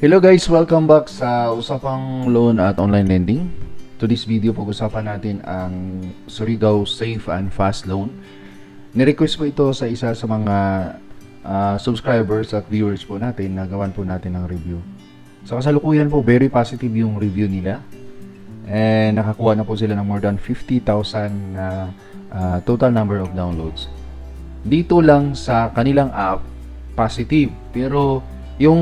Hello guys, welcome back sa usapang loan at online lending. To this video, pag-usapan natin ang Surigao Safe and Fast Loan. Nirequest po ito sa isa sa mga ah, subscribers at viewers po natin na gawan po natin ng review. Sa kasalukuyan po, very positive yung review nila. And nakakuha na po sila ng more than 50,000 na ah, total number of downloads. Dito lang sa kanilang app, positive. Pero yung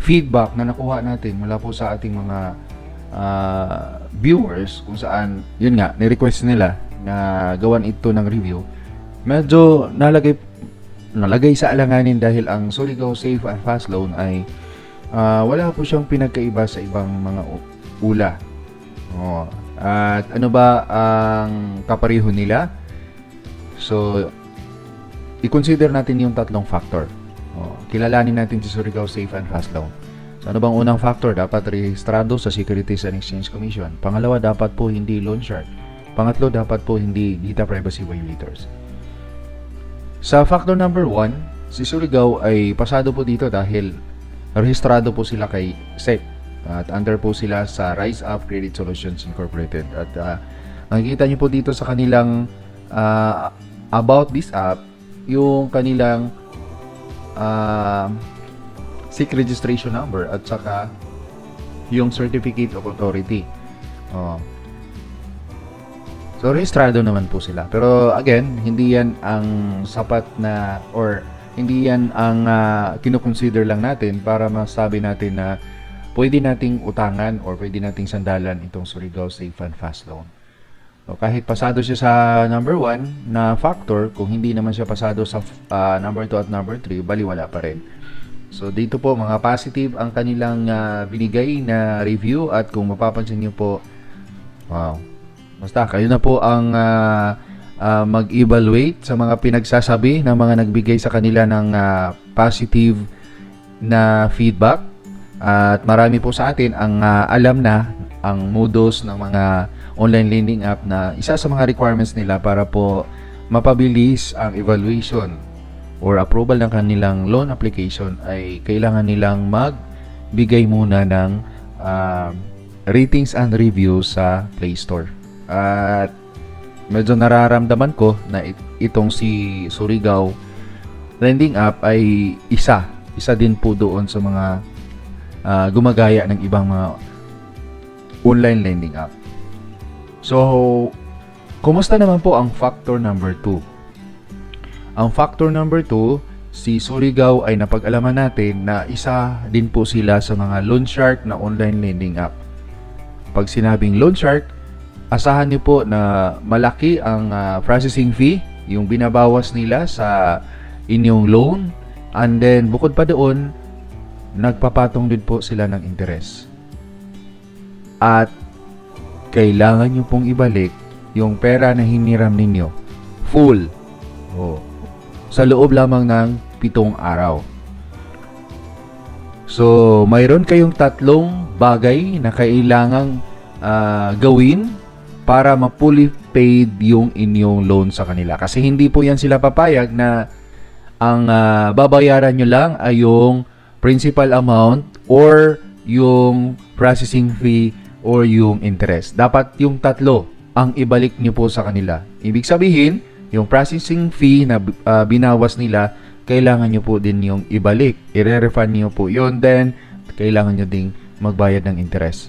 feedback na nakuha natin mula po sa ating mga ah, viewers kung saan, yun nga, ni-request nila na gawan ito ng review, medyo nalagay nalagay sa alanganin dahil ang Surigao Safe and Fast Loan ay ah, wala po siyang pinagkaiba sa ibang mga ula. Oh, at ano ba ang kapareho nila? So, i-consider natin yung tatlong factor. Kilalanin natin si Surigao Safe and Fast Loan. So, ano bang unang factor? Dapat rehistrado sa Securities and Exchange Commission. Pangalawa, dapat po hindi loan shark. Pangatlo, dapat po hindi data privacy violators. Sa factor number one, si Surigao ay pasado po dito dahil rehistrado po sila kay SEC at under po sila sa Rise Up Credit Solutions Incorporated. At ah, makikita niyo po dito sa kanilang ah, about this app yung kanilang ah, SIC registration number at saka yung certificate of authority. Oh. So, rehistrado naman po sila. Pero again, hindi yan ang sapat na or hindi yan ang uh, kinukonsider lang natin para masabi natin na pwede nating utangan or pwede nating sandalan itong Surigao Safe and Fast Loan. So, kahit pasado siya sa number 1 na factor, kung hindi naman siya pasado sa ah, number 2 at number 3, baliwala pa rin. So dito po mga positive ang kanilang ah, binigay na review at kung mapapansin niyo po wow basta kayo na po ang ah, ah, mag-evaluate sa mga pinagsasabi ng mga nagbigay sa kanila ng ah, positive na feedback at marami po sa atin ang ah, alam na ang modus ng mga online lending app na isa sa mga requirements nila para po mapabilis ang evaluation or approval ng kanilang loan application ay kailangan nilang magbigay muna ng um, ratings and reviews sa Play Store. At medyo nararamdaman ko na it- itong si Surigao lending app ay isa. Isa din po doon sa mga ah, gumagaya ng ibang mga online lending app. So, kumusta naman po ang factor number 2? Ang factor number 2, si Surigao ay napag-alaman natin na isa din po sila sa mga loan shark na online lending app. Pag sinabing loan shark, asahan niyo po na malaki ang ah, processing fee, yung binabawas nila sa inyong loan, and then bukod pa doon, nagpapatong din po sila ng interest. At kailangan nyo pong ibalik yung pera na hiniram ninyo. Full. Oh. Sa loob lamang ng pitong araw. So, mayroon kayong tatlong bagay na kailangang ah, gawin para ma-fully paid yung inyong loan sa kanila. Kasi hindi po yan sila papayag na ang ah, babayaran nyo lang ay yung principal amount or yung processing fee or yung interest. Dapat yung tatlo ang ibalik nyo po sa kanila. Ibig sabihin, yung processing fee na ah, binawas nila, kailangan nyo po din yung ibalik. I-refund nyo po yun. Then, kailangan nyo ding magbayad ng interest.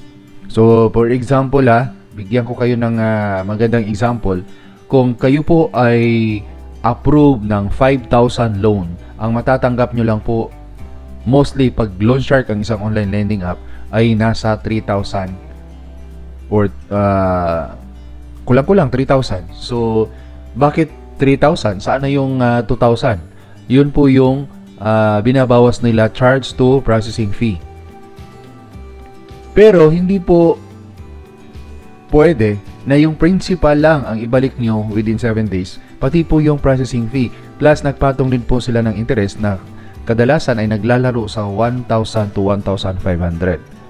So, for example ah, bigyan ko kayo ng ah, magandang example. Kung kayo po ay approve ng 5,000 loan, ang matatanggap nyo lang po mostly pag loan shark ang isang online lending app ay nasa 3,000 or uh, kulang-kulang 3,000. So, bakit 3,000? Saan na yung ah, 2,000? Yun po yung ah, binabawas nila charge to processing fee. Pero hindi po pwede na yung principal lang ang ibalik nyo within 7 days, pati po yung processing fee. Plus, nagpatong din po sila ng interest na kadalasan ay naglalaro sa 1,000 to 1,500.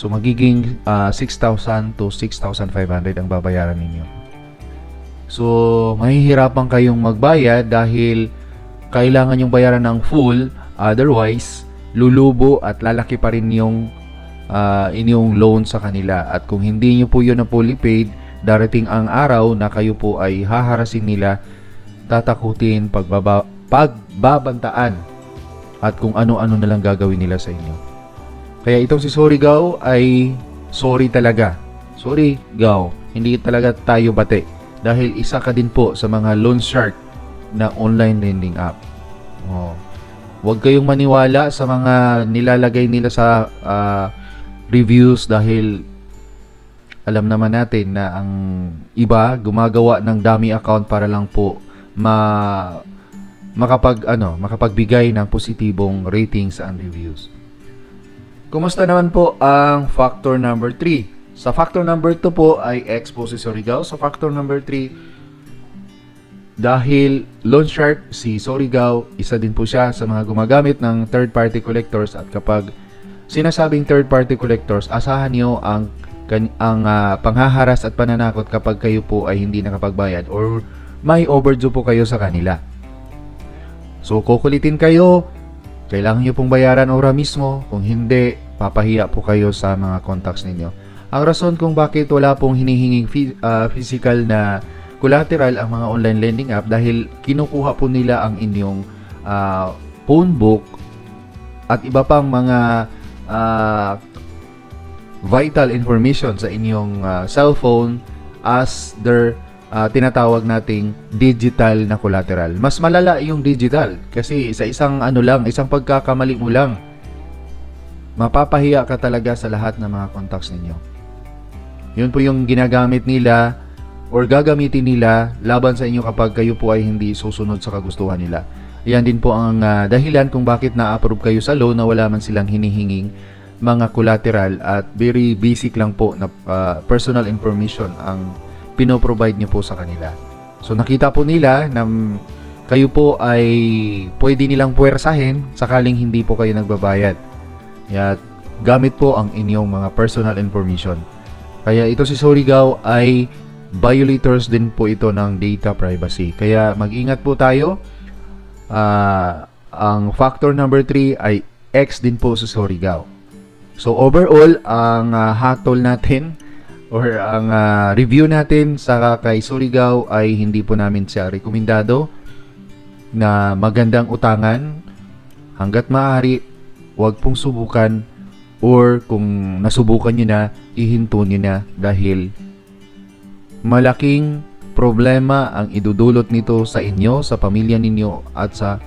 So, magiging ah, 6,000 to 6,500 ang babayaran ninyo. So, mahihirapan kayong magbayad dahil kailangan yung bayaran ng full, otherwise, lulubo at lalaki pa rin yung ah, inyong loan sa kanila. At kung hindi nyo po yun na fully paid, darating ang araw na kayo po ay haharasin nila, tatakutin, pagbaba, pagbabantaan, at kung ano-ano na lang gagawin nila sa inyo. Kaya itong si Sorry Gao ay sorry talaga. Sorry Gao, hindi talaga tayo bate. Dahil isa ka din po sa mga loan shark na online lending app. Oh. Huwag kayong maniwala sa mga nilalagay nila sa ah, reviews dahil alam naman natin na ang iba gumagawa ng dummy account para lang po ma makapag ano, makapagbigay ng positibong ratings and reviews. Kumusta naman po ang factor number 3? Sa factor number 2 po ay Surigao. Sa factor number 3, dahil loan shark si Surigao, isa din po siya sa mga gumagamit ng third party collectors at kapag sinasabing third party collectors, asahan niyo ang ang ah, panghaharas at pananakot kapag kayo po ay hindi nakapagbayad or may overdue po kayo sa kanila. So kukulitin kayo, kailangan nyo pong bayaran ora mismo, kung hindi, papahiya po kayo sa mga contacts ninyo. Ang rason kung bakit wala pong hinihinging ah, physical na collateral ang mga online lending app dahil kinukuha po nila ang inyong ah, phone book at iba pang mga ah, vital information sa inyong ah, cellphone as their ah, tinatawag nating digital na collateral. Mas malala yung digital kasi sa isang ano lang, isang pagkakamali mo lang, mapapahiya ka talaga sa lahat ng mga contacts ninyo. Yun po yung ginagamit nila or gagamitin nila laban sa inyo kapag kayo po ay hindi susunod sa kagustuhan nila. Yan din po ang ah, dahilan kung bakit na-approve kayo sa loan na wala man silang hinihinging mga collateral at very basic lang po na ah, personal information ang pinoprovide niyo po sa kanila. So nakita po nila na kayo po ay pwede nilang puwersahin sakaling hindi po kayo nagbabayad. At gamit po ang inyong mga personal information. Kaya ito si Surigao ay violators din po ito ng data privacy. Kaya mag-ingat po tayo. Ah, ang factor number 3 ay X din po sa Surigao. So overall, ang ah, hatol natin or ang ah, review natin sa kay Surigao ay hindi po namin siya rekomendado na magandang utangan hanggat maaari huwag pong subukan or kung nasubukan nyo na ihinto nyo na dahil malaking problema ang idudulot nito sa inyo, sa pamilya ninyo at sa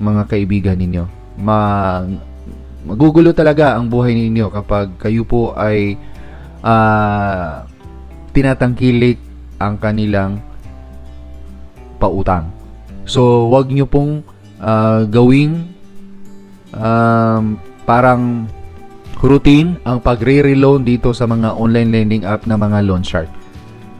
mga kaibigan ninyo. Ma magugulo talaga ang buhay ninyo kapag kayo po ay ah, tinatangkilik ang kanilang pautang. So, wag nyo pong ah, gawing um, parang routine ang pagre-reloan dito sa mga online lending app na mga loan shark.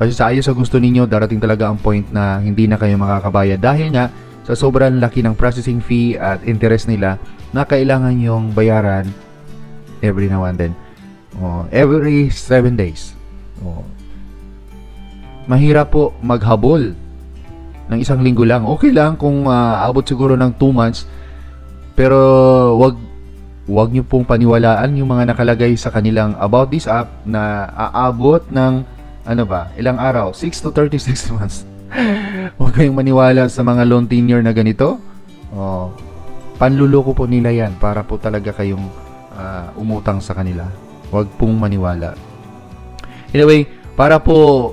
Kasi sa ayos sa gusto ninyo, darating talaga ang point na hindi na kayo makakabayad dahil nga sa sobrang laki ng processing fee at interest nila na kailangan yung bayaran every now and then. Oh, every 7 days. Oh. Mahirap po maghabol ng isang linggo lang. Okay lang kung ah, abot siguro ng 2 months. Pero wag wag niyo pong paniwalaan yung mga nakalagay sa kanilang about this app na aabot ng ano ba, ilang araw, 6 to 36 months. Huwag kayong maniwala sa mga loan tenure na ganito. Oh, panluloko po nila yan para po talaga kayong ah, umutang sa kanila. Huwag pong maniwala. Anyway, para po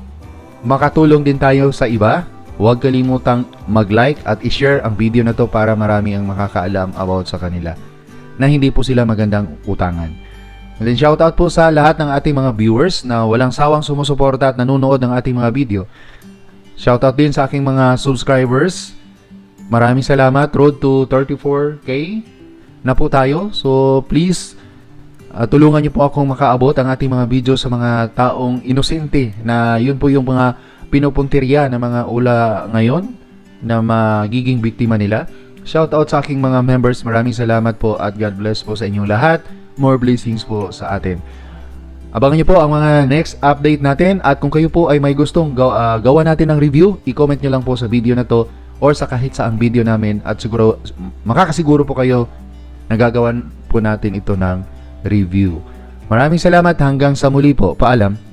makatulong din tayo sa iba, huwag kalimutang mag-like at i-share ang video na to para marami ang makakaalam about sa kanila na hindi po sila magandang utangan. And then shoutout po sa lahat ng ating mga viewers na walang sawang sumusuporta at nanonood ng ating mga video. Shoutout din sa aking mga subscribers. Maraming salamat. Road to 34k na po tayo. So please, uh, tulungan niyo po akong makaabot ang ating mga video sa mga taong inosente na yun po yung mga pinupuntirya ng mga ula ngayon na magiging biktima nila. Shoutout sa aking mga members. Maraming salamat po at God bless po sa inyong lahat. More blessings po sa atin. Abangan niyo po ang mga next update natin at kung kayo po ay may gustong gaw- ah, gawa natin ng review, i-comment niyo lang po sa video na to or sa kahit saang video namin at siguro makakasiguro po kayo nagagawan po natin ito ng review. Maraming salamat hanggang sa muli po. Paalam.